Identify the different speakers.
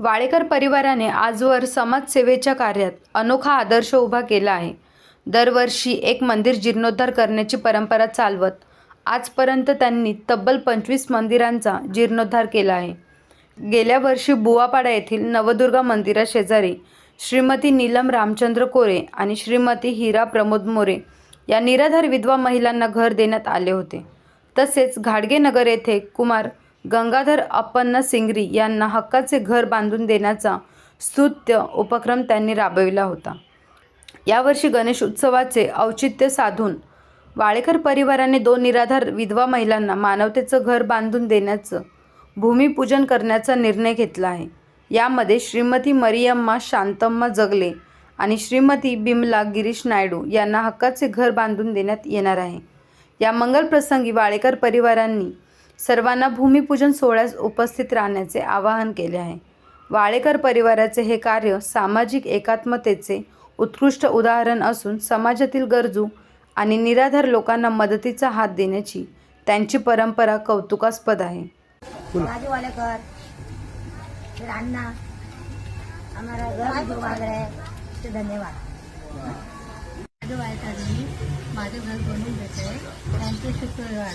Speaker 1: वाळेकर परिवाराने आजवर समाजसेवेच्या कार्यात अनोखा आदर्श उभा केला आहे. दरवर्षी एक मंदिर जीर्णोद्धार करण्याची परंपरा चालवत आजपर्यंत त्यांनी तब्बल पंचवीस मंदिरांचा जीर्णोद्धार केला आहे. गेल्या वर्षी बुवापाडा येथील नवदुर्गा मंदिराशेजारी श्रीमती नीलम रामचंद्र कोरे आणि श्रीमती हिरा प्रमोद मोरे या निराधार विधवा महिलांना घर देण्यात आले होते. तसेच घाडगेनगर येथे कुमार गंगाधर अप्पन्न सिंगरी यांना हक्काचे घर बांधून देण्याचा स्तुत्य उपक्रम त्यांनी राबविला होता. यावर्षी गणेश उत्सवाचे औचित्य साधून वाळेकर परिवाराने दोन निराधार विधवा महिलांना मानवतेचं घर बांधून देण्याचं भूमिपूजन करण्याचा निर्णय घेतला आहे. यामध्ये श्रीमती मरियम्मा शांतम्मा जगले आणि श्रीमती बिमला गिरीश नायडू यांना हक्काचे घर बांधून देण्यात येणार आहे. या मंगलप्रसंगी वाळेकर परिवारांनी सर्वांना भूमिपूजन सोहळ्यास उपस्थित राहण्याचे आवाहन केले आहे. वाळेकर परिवाराचे हे कार्य सामाजिक एकात्मतेचे उत्कृष्ट उदाहरण असून समाजातील गरजू आणि निराधार लोकांना मदतीचा हात देण्याची त्यांची परंपरा कौतुकास्पद आहे.
Speaker 2: राजू वालेकर फिर अन्ना हमारा घर जो धन्यवाद. राजू माझं घर बनवून देत. आहे त्यांचे शुक्रवार.